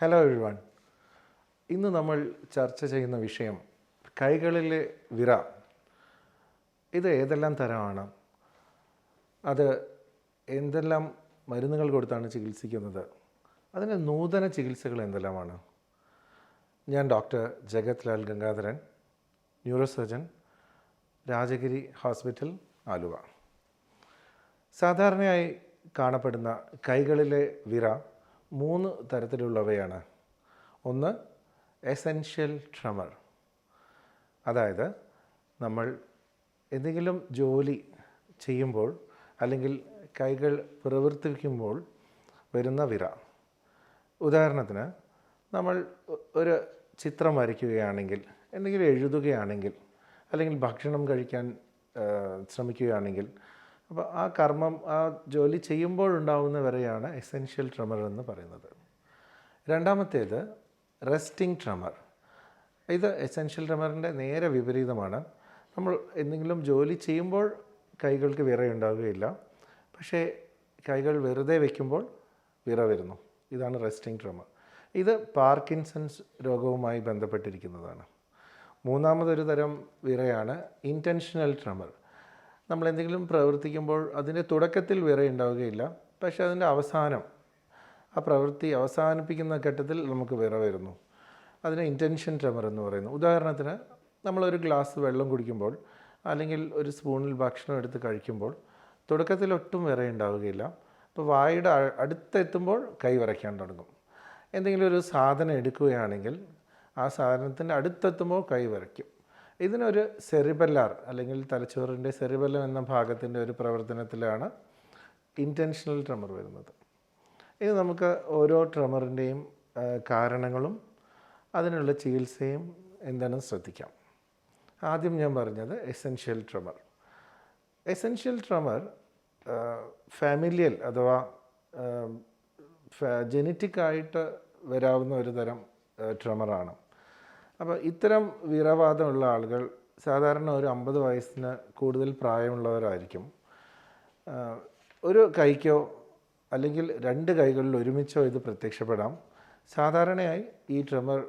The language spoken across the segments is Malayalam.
ഹലോ എഴുവാൻ ഇന്ന് നമ്മൾ ചർച്ച ചെയ്യുന്ന വിഷയം കൈകളിലെ വിറ. ഇത് ഏതെല്ലാം തരമാണ്? അത് എന്തെല്ലാം മരുന്നുകൾ കൊടുത്താണ് ചികിത്സിക്കുന്നത്? അതിന് നൂതന ചികിത്സകൾ എന്തെല്ലാമാണ്? ഞാൻ doctor Jagat Lal Gangadharan neuro surgeon Rajagiri hospital Aluva. സാധാരണയായി കാണപ്പെടുന്ന കൈകളിലെ വിറ മൂന്ന് തരത്തിലുള്ളവയാണ്. ഒന്ന് എസെൻഷ്യൽ ട്രമർ അതായത് നമ്മൾ എന്തെങ്കിലും ജോലി ചെയ്യുമ്പോൾ അല്ലെങ്കിൽ കൈകൾ പ്രവർത്തിക്കുമ്പോൾ വരുന്ന വിറ. ഉദാഹരണത്തിന് നമ്മൾ ഒരു ചിത്രം വരയ്ക്കുകയാണെങ്കിൽ എന്തെങ്കിലും എഴുതുകയാണെങ്കിൽ അല്ലെങ്കിൽ ഭക്ഷണം കഴിക്കാൻ ശ്രമിക്കുകയാണെങ്കിൽ അപ്പോൾ ആ കർമ്മം ആ ജോലി ചെയ്യുമ്പോഴുണ്ടാവുന്ന വരെയാണ് എസെൻഷ്യൽ ട്രമർ എന്ന് പറയുന്നത്. രണ്ടാമത്തേത് റെസ്റ്റിംഗ് ട്രമർ ഇത് എസെൻഷ്യൽ ട്രമറിന്റെ നേരെ വിപരീതമാണ്. നമ്മൾ എന്തെങ്കിലും ജോലി ചെയ്യുമ്പോൾ കൈകൾക്ക് വിറയുണ്ടാവുകയില്ല പക്ഷേ കൈകൾ വെറുതെ വയ്ക്കുമ്പോൾ വിറ വരുന്നു. ഇതാണ് റെസ്റ്റിംഗ് ട്രമർ ഇത് പാർക്കിൻസൺസ് രോഗവുമായി ബന്ധപ്പെട്ടിരിക്കുന്നതാണ്. മൂന്നാമതൊരു തരം വിറയാണ് ഇന്റൻഷണൽ ട്രമർ നമ്മൾ എന്തെങ്കിലും പ്രവർത്തിക്കുമ്പോൾ അതിന്റെ തുടക്കത്തിൽ വിറ ഉണ്ടാവുകയില്ല. പക്ഷേ അതിന്റെ അവസാനം ആ പ്രവൃത്തി അവസാനിപ്പിക്കുന്ന ഘട്ടത്തിൽ നമുക്ക് വിറ വരുന്നു. അതിന് ഇന്റൻഷൻ ട്രെമർ എന്ന് പറയുന്നു. ഉദാഹരണത്തിന് നമ്മളൊരു ഗ്ലാസ് വെള്ളം കുടിക്കുമ്പോൾ അല്ലെങ്കിൽ ഒരു സ്പൂണിൽ ഭക്ഷണം എടുത്ത് കഴിക്കുമ്പോൾ തുടക്കത്തിൽ ഒട്ടും വിറ ഉണ്ടാവുകയില്ല. അപ്പോൾ വായുടെ അടുത്തെത്തുമ്പോൾ കൈ വിറയ്ക്കാൻ തുടങ്ങും. എന്തെങ്കിലും ഒരു സാധനം എടുക്കുകയാണെങ്കിൽ ആ സാധനത്തിന്റെ അടുത്തെത്തുമ്പോൾ കൈ വിറയ്ക്കും ഇതിനൊരു സെറിബല്ലാർ അല്ലെങ്കിൽ തലച്ചോറിന്റെ സെറിബല്ലം എന്ന ഭാഗത്തിന്റെ ഒരു പ്രവർത്തനത്തിലാണ് ഇന്റൻഷണൽ ട്രമർ വരുന്നത്. ഇത് നമുക്ക് ഓരോ ട്രമറിന്റെയും കാരണങ്ങളും അതിനുള്ള ചികിത്സയും എന്താണെന്ന് ശ്രദ്ധിക്കാം. ആദ്യം ഞാൻ പറഞ്ഞത് essential tremor. Essential tremor familial അഥവാ ജനറ്റിക് ആയിട്ട് വരാവുന്ന ഒരു തരം ട്രമറാണ്. അപ്പോൾ ഇത്തരം വീരവാദമുള്ള ആളുകൾ സാധാരണ ഒരു അമ്പത് വയസ്സിന് കൂടുതൽ പ്രായമുള്ളവരായിരിക്കും. ഒരു കൈക്കോ അല്ലെങ്കിൽ രണ്ട് കൈകളിൽ ഒരുമിച്ചോ ഇത് പ്രത്യക്ഷപ്പെടാം. സാധാരണയായി ഈ ട്രമർ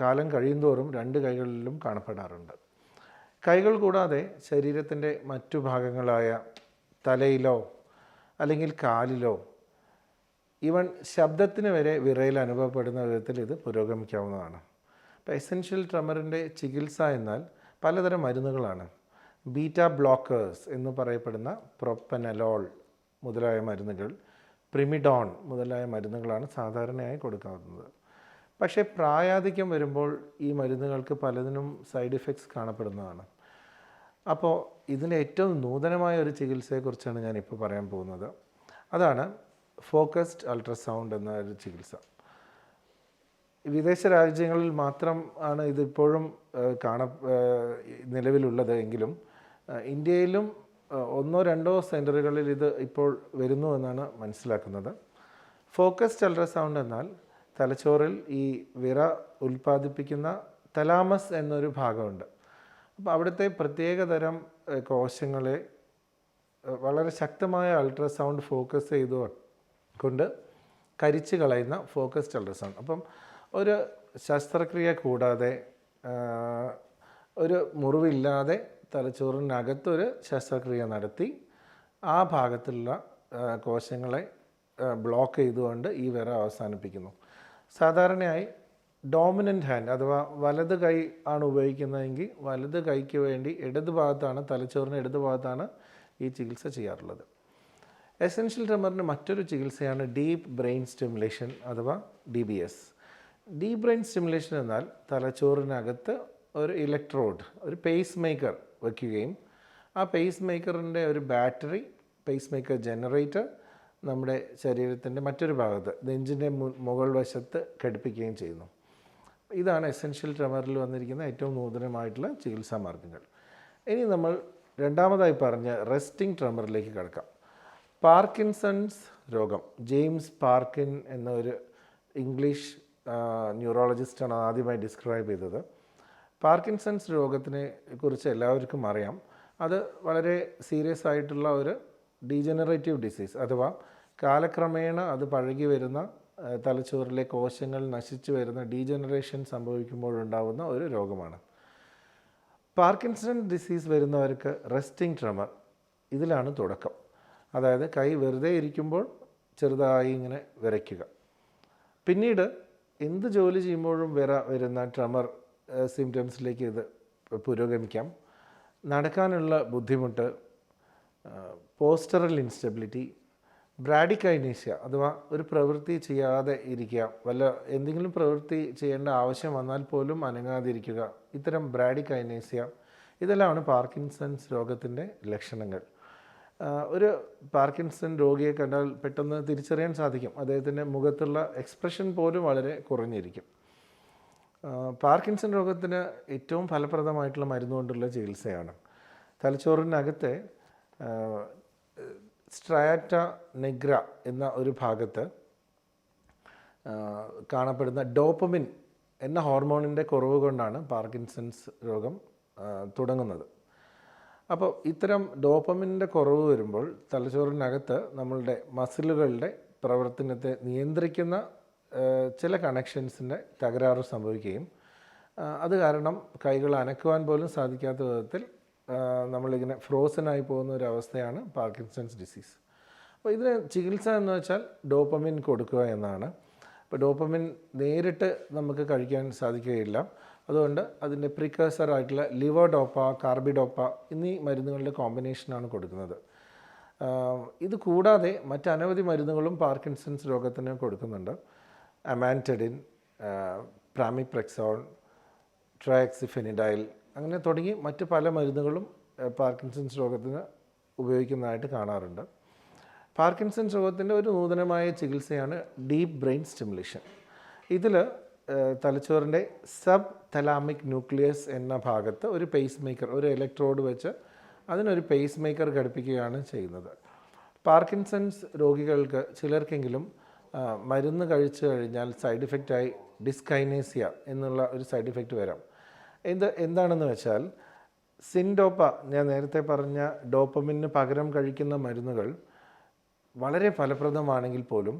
കാലം കഴിയുന്തോറും രണ്ട് കൈകളിലും കാണപ്പെടാറുണ്ട്. കൈകൾ കൂടാതെ ശരീരത്തിന്റെ മറ്റു ഭാഗങ്ങളായ തലയിലോ അല്ലെങ്കിൽ കാലിലോ ഈവൻ ശബ്ദത്തിന് വരെ വിറയിൽ അനുഭവപ്പെടുന്ന വിധത്തിൽ ഇത് പുരോഗമിക്കാവുന്നതാണ്. അപ്പോൾ എസെൻഷ്യൽ ട്രമറിന്റെ ചികിത്സ എന്നാൽ പലതരം മരുന്നുകളാണ്. ബീറ്റ ബ്ലോക്കേഴ്സ് എന്ന് പറയപ്പെടുന്ന പ്രൊപ്പനലോൾ മുതലായ മരുന്നുകൾ പ്രിമിഡോൺ മുതലായ മരുന്നുകളാണ് സാധാരണയായി കൊടുക്കാവുന്നത് പക്ഷേ പ്രായാധിക്യം വരുമ്പോൾ ഈ മരുന്നുകൾക്ക് പലതിനും സൈഡ് ഇഫക്ട്സ് കാണപ്പെടുന്നതാണ്. അപ്പോൾ ഇതിന്റെ ഏറ്റവും നൂതനമായ ഒരു ചികിത്സയെക്കുറിച്ചാണ് ഞാനിപ്പോൾ ഇപ്പോൾ പറയാൻ പോകുന്നത്. അതാണ് ഫോക്കസ്ഡ് അൾട്രാസൗണ്ട് എന്ന ഒരു ചികിത്സ. വിദേശ രാജ്യങ്ങളിൽ മാത്രം ആണ് ഇതിപ്പോഴും കാണ നിലവിലുള്ളത് എങ്കിലും ഇന്ത്യയിലും ഒന്നോ രണ്ടോ സെന്ററുകളിൽ ഇത് ഇപ്പോൾ വരുന്നു എന്നാണ് മനസ്സിലാക്കുന്നത്. ഫോക്കസ്ഡ് അൾട്രാസൗണ്ട് എന്നാൽ തലച്ചോറിൽ ഈ വിറ ഉൽപ്പാദിപ്പിക്കുന്ന തലാമസ് എന്നൊരു ഭാഗമുണ്ട്. അപ്പോൾ അവിടുത്തെ പ്രത്യേകതരം തരം കോശങ്ങളെ വളരെ ശക്തമായ അൾട്രാസൗണ്ട് ഫോക്കസ് ചെയ്തുകൊണ്ട് കരിച്ച് കളയുന്ന ഫോക്കസ്ഡ് അൾട്രാസൗണ്ട്. അപ്പം ഒരു ശസ്ത്രക്രിയ കൂടാതെ ഒരു മുറിവില്ലാതെ തലച്ചോറിനകത്തൊരു ശസ്ത്രക്രിയ നടത്തി ആ ഭാഗത്തുള്ള കോശങ്ങളെ ബ്ലോക്ക് ചെയ്തുകൊണ്ട് ഈ വിറ അവസാനിപ്പിക്കുന്നു. സാധാരണയായി ഡോമിനന്റ് ഹാൻഡ് അഥവാ വലത് കൈ ആണ് ഉപയോഗിക്കുന്നതെങ്കിൽ വലത് കൈക്ക് വേണ്ടി ഇടത് ഭാഗത്താണ് തലച്ചോറിന് ഇടത് ഭാഗത്താണ് ഈ ചികിത്സ ചെയ്യാറുള്ളത്. എസെൻഷ്യൽ ട്രമറിന്റെ മറ്റൊരു ചികിത്സയാണ് ഡീപ്പ് ബ്രെയിൻ സ്റ്റിമുലേഷൻ അഥവാ D B S. Deep brain stimulation എന്നാൽ തലച്ചോറിനകത്ത് ഒരു ഇലക്ട്രോഡ് ഒരു പേസ് മേക്കർ വയ്ക്കുകയും ആ പേസ് മേക്കറിന്റെ ഒരു ബാറ്ററി പേസ് മേക്കർ ജനറേറ്റർ നമ്മുടെ ശരീരത്തിന്റെ മറ്റൊരു ഭാഗത്ത് നെഞ്ചിന്റെ മുകൾ വശത്ത് ഘടിപ്പിക്കുകയും ചെയ്യുന്നു. ഇതാണ് എസെൻഷ്യൽ ട്രമറിൽ വന്നിരിക്കുന്ന ഏറ്റവും നൂതനമായിട്ടുള്ള ചികിത്സാ മാർഗങ്ങൾ. ഇനി നമ്മൾ രണ്ടാമതായി പറഞ്ഞ റെസ്റ്റിംഗ് ട്രമറിലേക്ക് കിടക്കാം. പാർക്കിൻസൺസ് രോഗം ജെയിംസ് പാർക്കിൻ എന്നൊരു ഇംഗ്ലീഷ് ന്യൂറോളജിസ്റ്റാണ് ആദ്യമായി ഡിസ്ക്രൈബ് ചെയ്തത്. പാർക്കിൻസൺസ് രോഗത്തിനെ കുറിച്ച് എല്ലാവർക്കും അറിയാം. അത് വളരെ സീരിയസ് ആയിട്ടുള്ള ഒരു ഡീജനറേറ്റീവ് ഡിസീസ് അഥവാ കാലക്രമേണ അത് പഴകി വരുന്ന തലച്ചോറിലെ കോശങ്ങൾ നശിച്ചു വരുന്ന ഡീജനറേഷൻ സംഭവിക്കുമ്പോഴുണ്ടാകുന്ന ഒരു രോഗമാണ്. പാർക്കിൻസൺ ഡിസീസ് വരുന്നവർക്ക് റെസ്റ്റിംഗ് ട്രമർ ഇതിലാണ് തുടക്കം. അതായത് കൈ വെറുതെ ഇരിക്കുമ്പോൾ ചെറുതായി ഇങ്ങനെ വിറയ്ക്കുക പിന്നീട് എന്ത് ജോലി ചെയ്യുമ്പോഴും വര വരുന്ന ട്രമർ സിംറ്റംസിലേക്ക് ഇത് പുരോഗമിക്കാം. നടക്കാനുള്ള ബുദ്ധിമുട്ട് പോസ്റ്ററൽ ഇൻസ്റ്റബിലിറ്റി ബ്രാഡിക്കൈനീഷ്യ അഥവാ ഒരു പ്രവൃത്തി ചെയ്യാതെ ഇരിക്കുക വല്ല എന്തെങ്കിലും പ്രവൃത്തി ചെയ്യേണ്ട ആവശ്യം വന്നാൽ പോലും അനങ്ങാതിരിക്കുക. ഇത്തരം ബ്രാഡിക്കൈനേഷ്യ ഇതെല്ലാമാണ് പാർക്കിൻസൺസ് രോഗത്തിന്റെ ലക്ഷണങ്ങൾ. ഒരു പാർക്കിൻസൺ രോഗിയെ കണ്ടാൽ പെട്ടെന്ന് തിരിച്ചറിയാൻ സാധിക്കും. അദ്ദേഹത്തിന്റെ മുഖത്തുള്ള എക്സ്പ്രഷൻ പോലും വളരെ കുറഞ്ഞിരിക്കും. പാർക്കിൻസൺ രോഗത്തിന് ഏറ്റവും ഫലപ്രദമായിട്ടുള്ള മരുന്നുകൊണ്ടുള്ള ചികിത്സയാണ്. തലച്ചോറിനകത്തെ സ്ട്രയാറ്റ നെഗ്ര എന്ന ഒരു ഭാഗത്ത് കാണപ്പെടുന്ന ഡോപ്പമിൻ എന്ന ഹോർമോണിന്റെ കുറവ് കൊണ്ടാണ് പാർക്കിൻസൺസ് രോഗം തുടങ്ങുന്നത്. അപ്പോൾ ഇത്തരം ഡോപ്പമിന്റെ കുറവ് വരുമ്പോൾ തലച്ചോറിനകത്ത് നമ്മളുടെ മസിലുകളുടെ പ്രവർത്തനത്തെ നിയന്ത്രിക്കുന്ന ചില കണക്ഷൻസിന്റെ തകരാറ് സംഭവിക്കുകയും അത് കാരണം കൈകൾ അനക്കുവാൻ പോലും സാധിക്കാത്ത വിധത്തിൽ നമ്മളിങ്ങനെ ഫ്രോസനായി പോകുന്ന ഒരു അവസ്ഥയാണ് പാർക്കിൻസൺസ് ഡിസീസ്. അപ്പോൾ ഇതിന് ചികിത്സ എന്ന് വെച്ചാൽ ഡോപ്പമിൻ കൊടുക്കുക എന്നാണ്. അപ്പോൾ ഡോപ്പമിൻ നേരിട്ട് നമുക്ക് കഴിക്കാൻ സാധിക്കുകയില്ല. അതുകൊണ്ട് അതിന്റെ പ്രിക്കേഴ്സറായിട്ടുള്ള ലിവർ ഡോപ്പ കാർബിഡോപ്പ എന്നീ മരുന്നുകളുടെ കോമ്പിനേഷനാണ് കൊടുക്കുന്നത്. ഇത് കൂടാതെ മറ്റനവധി മരുന്നുകളും പാർക്കിൻസൺസ് രോഗത്തിന് കൊടുക്കുന്നുണ്ട്. അമാന്റഡിൻ പ്രാമിപ്രെക്സോൺ ട്രയാക്സിഫെനിഡൈൽ അങ്ങനെ തുടങ്ങി മറ്റ് പല മരുന്നുകളും പാർക്കിൻസൺസ് രോഗത്തിന് ഉപയോഗിക്കുന്നതായിട്ട് കാണാറുണ്ട്. പാർക്കിൻസൺസ് രോഗത്തിന്റെ ഒരു നൂതനമായ ചികിത്സയാണ് ഡീപ്പ് ബ്രെയിൻ സ്റ്റിമുലേഷൻ ഇതിൽ തലച്ചോറിന്റെ സബ് തലാമിക് ന്യൂക്ലിയസ് എന്ന ഭാഗത്ത് ഒരു പേസ് മേക്കർ ഒരു ഇലക്ട്രോഡ് വെച്ച് അതിനൊരു പേസ് മേക്കർ ഘടിപ്പിക്കുകയാണ് ചെയ്യുന്നത്. പാർക്കിൻസൺസ് രോഗികൾക്ക് ചിലർക്കെങ്കിലും മരുന്ന് കഴിച്ചു കഴിഞ്ഞാൽ സൈഡ് ഇഫക്റ്റായി ഡിസ്കൈനേസിയ എന്നുള്ള ഒരു സൈഡ് ഇഫക്റ്റ് വരാം. എന്ത് എന്താണെന്ന് വെച്ചാൽ സിൻഡോപ്പ ഞാൻ നേരത്തെ പറഞ്ഞ ഡോപ്പമിന് പകരം കഴിക്കുന്ന മരുന്നുകൾ വളരെ ഫലപ്രദമാണെങ്കിൽ പോലും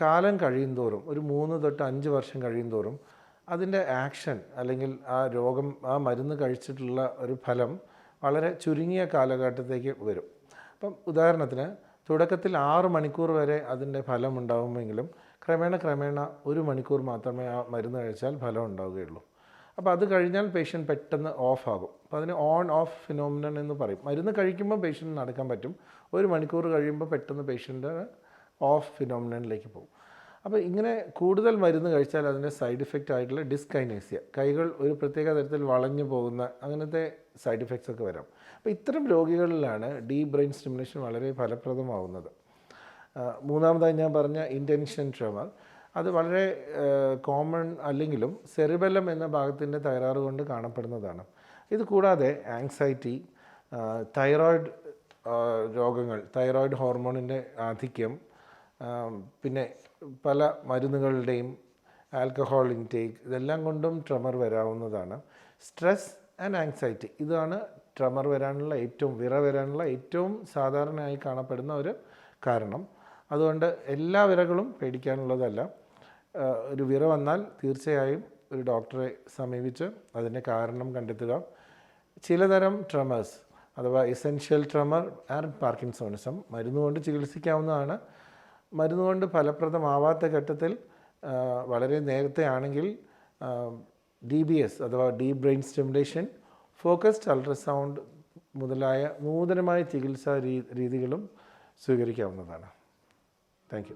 കാലം കഴിയുന്തോറും ഒരു മൂന്ന് തൊട്ട് അഞ്ച് വർഷം കഴിയുന്തോറും അതിന്റെ ആക്ഷൻ അല്ലെങ്കിൽ ആ രോഗം ആ മരുന്ന് കഴിച്ചിട്ടുള്ള ഒരു ഫലം വളരെ ചുരുങ്ങിയ കാലഘട്ടത്തേക്ക് വരും. അപ്പം ഉദാഹരണത്തിന് തുടക്കത്തിൽ ആറ് മണിക്കൂർ വരെ അതിന്റെ ഫലം ഉണ്ടാകുമെങ്കിലും ക്രമേണ ക്രമേണ ഒരു മണിക്കൂർ മാത്രമേ ആ മരുന്ന് കഴിച്ചാൽ ഫലം ഉണ്ടാവുകയുള്ളൂ. അപ്പോൾ അത് കഴിഞ്ഞാൽ പേഷ്യന്റ് പെട്ടെന്ന് ഓഫ് ആകും. അപ്പോൾ അതിന് ഓൺ ഓഫ് ഫിനോമിനൻ എന്ന് പറയും. മരുന്ന് കഴിക്കുമ്പോൾ പേഷ്യന്റ് നടക്കാൻ പറ്റും. ഒരു മണിക്കൂർ കഴിയുമ്പോൾ പെട്ടെന്ന് പേഷ്യന്റ് ഓഫ് ഫിനോമിനനിലേക്ക് പോകും. അപ്പോൾ ഇങ്ങനെ കൂടുതൽ മരുന്ന് കഴിച്ചാൽ അതിന്റെ സൈഡ് ഇഫക്റ്റ് ആയിട്ടുള്ള ഡിസ്കൈനേസിയ കൈകൾ ഒരു പ്രത്യേക തരത്തിൽ വളഞ്ഞു പോകുന്ന അങ്ങനത്തെ സൈഡ് ഇഫക്ട്സ് ഒക്കെ വരാം. അപ്പോൾ ഇത്തരം രോഗികളിലാണ് ഡീ ബ്രെയിൻ സ്റ്റിമുലേഷൻ വളരെ ഫലപ്രദമാവുന്നത്. മൂന്നാമതായി ഞാൻ പറഞ്ഞ ഇന്റൻഷൻ ട്രമർ അത് വളരെ കോമൺ അല്ലെങ്കിലും സെറിബലം എന്ന ഭാഗത്തിന്റെ തകരാറ് കൊണ്ട് കാണപ്പെടുന്നതാണ്. ഇത് കൂടാതെ ആങ്സൈറ്റി തൈറോയിഡ് രോഗങ്ങൾ തൈറോയിഡ് ഹോർമോണിന്റെ ആധിക്യം പിന്നെ പല മരുന്നുകളുടെയും ആൽക്കഹോൾ ഇൻടേക്ക് ഇതെല്ലാം കൊണ്ടും ട്രമർ വരാവുന്നതാണ്. സ്ട്രെസ് ആൻഡ് ആങ്സൈറ്റി ഇതാണ് ട്രമർ വരാനുള്ള ഏറ്റവും വിറ വരാനുള്ള ഏറ്റവും സാധാരണയായി കാണപ്പെടുന്ന ഒരു കാരണം. അതുകൊണ്ട് എല്ലാ വിറകളും പേടിക്കാനുള്ളതല്ല. ഒരു വിറ വന്നാൽ തീർച്ചയായും ഒരു ഡോക്ടറെ സമീപിച്ച് അതിന്റെ കാരണം കണ്ടെത്തുക. ചിലതരം ട്രമേഴ്സ് അഥവാ എസെൻഷ്യൽ ട്രമർ ആൻഡ് പാർക്കിൻസോണിസം മരുന്നുകൊണ്ട് ചികിത്സിക്കാവുന്നതാണ്. മരുന്നുകൊണ്ട് ഫലപ്രദമാവാത്ത ഘട്ടത്തിൽ വളരെ നേരത്തെ ആണെങ്കിൽ ഡി ബി എസ് അഥവാ deep brain stimulation focused ultrasound മുതലായ നൂതനമായ ചികിത്സാ രീതികളും സ്വീകരിക്കാവുന്നതാണ്. താങ്ക്